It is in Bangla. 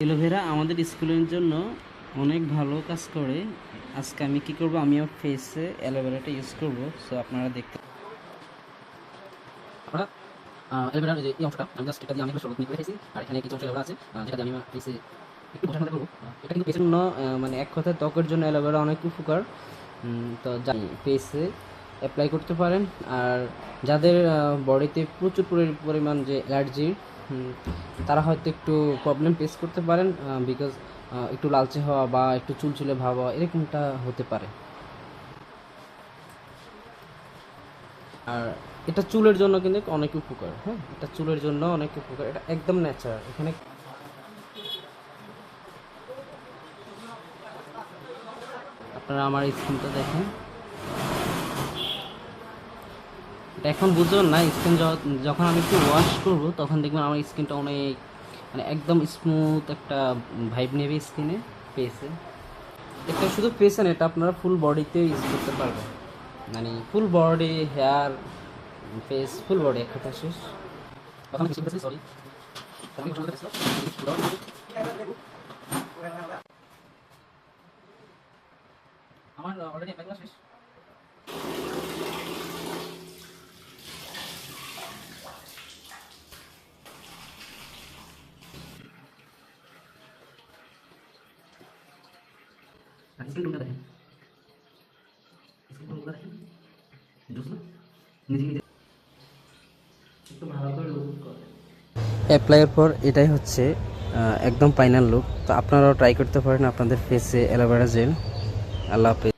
এলোভেরা আমাদের স্কুলের জন্য অনেক ভালো কাজ করে। আজকে আমি কি করব? আমি আমার ফেসে অ্যালোভেরাটা ইউজ করব। সো আপনারা দেখতে এলভেরার যে এই অংশটা আমি জাস্ট এটা দিয়ে আমি শরবত নিয়ে রেখেছি আর এখানে কিছু অংশ আছে যেটা আমি আমার ফেসে একটু করব। এটা কিন্তু জন্য মানে এক কথায় ত্বকের জন্য অ্যালোভেরা অনেক উপকার। তো জানি ফেসে অ্যাপ্লাই করতে পারেন। আর যাদের বডিতে প্রচুর পরি- পরিমাণ যে অ্যালার্জি তারা হয়তো একটু প্রবলেম ফেস করতে পারেন বিকজ একটু লালচে হওয়া বা একটু চুলচুলে ভাব হওয়া, এরকমটা হতে পারে। আর এটা চুলের জন্য কিন্তু অনেক উপকার হ্যাঁ? এটা চুলের জন্য অনেক উপকার, এটা একদম ন্যাচারাল এখানে আপনারা আমার স্কিনটা দেখেন। এটা এখন বুঝবেন না স্কিন যখন আমি একটু ওয়াশ করব, তখন দেখবেন আমার স্কিনটা অনেক মানে একদম স্মুথ একটা ভাইব নেবে স্কিনে ফেসে এটা শুধু ফেসে না, এটা আপনারা ফুল বডিতে ইউজ করতে পারবেন। মানে full body hair face full body এক কথা শেষ। আমার অলরেডি শেষ। অ্যাপ্লাইয়ের পর এটাই হচ্ছে একদম ফাইনাল লুক তো আপনারাও ট্রাই করতে পারেন আপনাদের ফেসে অ্যালোভেরা জেল আল্লাহ হাফেজ।